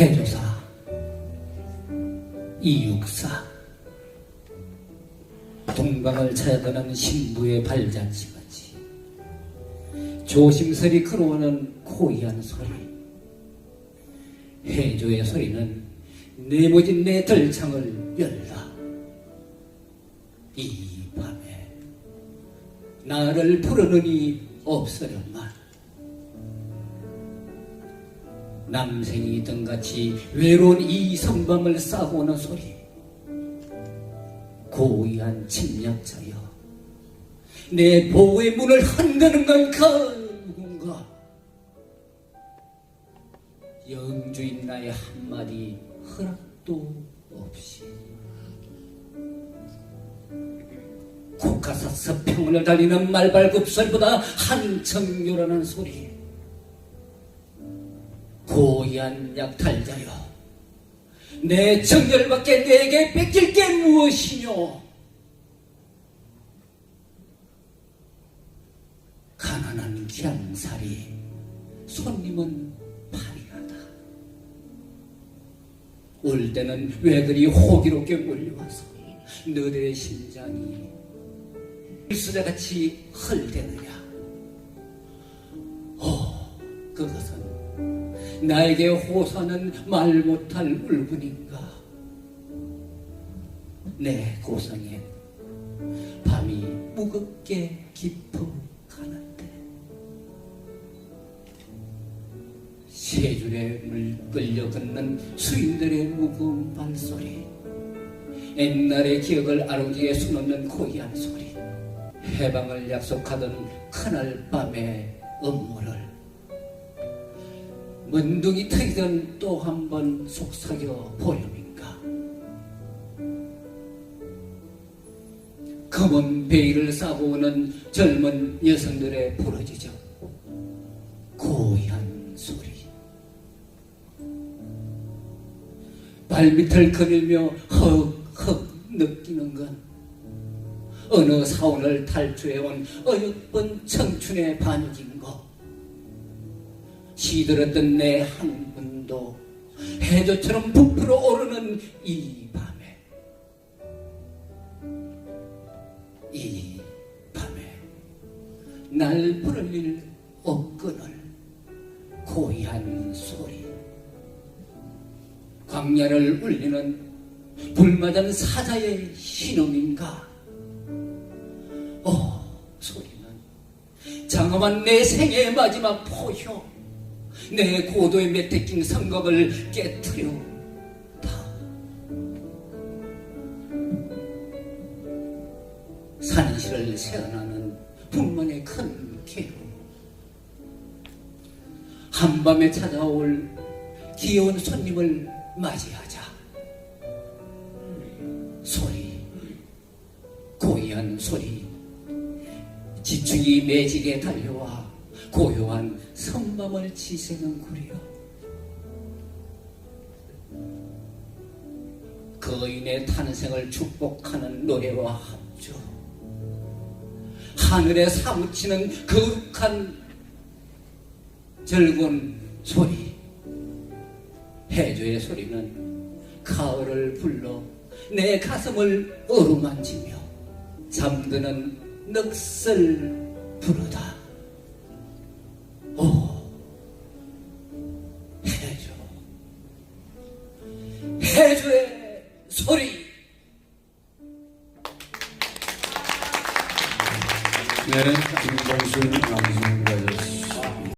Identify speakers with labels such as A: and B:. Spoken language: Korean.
A: 해조사, 이육사, 동방을 찾아가는 신부의 발잔치같이 조심스레 걸어오는 고이한 소리, 해조의 소리는 네모진 내 들창을 열라. 이 밤에 나를 부르느니 없으련만 남생이 등같이 외로운 이 섬밤을 싸고 오는 소리. 고이한 침략자여 내 보호의 문을 흔드는 건그 누군가? 영주인 나의 한마디 허락도 없이 국가사 서 평원을 달리는 말발굽설보다 한층 요란한 소리 고이한 약탈자여 내 정열밖에 내게 뺏길 게 무엇이뇨? 가난한 기양살이 손님은 파리하다. 올 때는 왜 그리 호기롭게 몰려와서 너의 심장이 일수자같이 헐대느냐? 오 그것은 나에게 호소하는 말 못할 울분인가? 내 고성에 밤이 무겁게 깊어 가는데 세 줄의 물 끌려 걷는 수인들의 무거운 발소리 옛날의 기억을 아롱지에 수놓는 고이한 소리 해방을 약속하던 그날 밤의 음모를 문둥이 트이던 또한 번 속삭여 보렴인가? 검은 베일을 싸고 오는 젊은 여성들의 부러지죠. 고이한 소리. 발밑을 거닐며 헉헉 느끼는 건 어느 사원을 탈주해온 어여쁜 청춘의 반역인 것 시들었던 내 한 분도 해조처럼 부풀어 오르는 이 밤에 이 밤에 날 부를 일 없거늘 고이한 소리 광야를 울리는 불맞은 사자의 신음인가? 오 소리는 장엄한 내 생의 마지막 포효 내 고도의 메테킹 성곽을 깨뜨려 다 산실을 세어나는 분만의 큰 기름 한밤에 찾아올 귀여운 손님을 맞이하자. 소리 고이한 소리. 지축이 매직에 달려와 고요한 섬밤을 지새는 구려 거인의 탄생을 축복하는 노래와 합주. 하늘에 사무치는 거룩한 즐거운 소리. 해조의 소리는 가을을 불러 내 가슴을 어루만지며 잠드는 넋을 부르다
B: Ve komisyonun yalnızlığını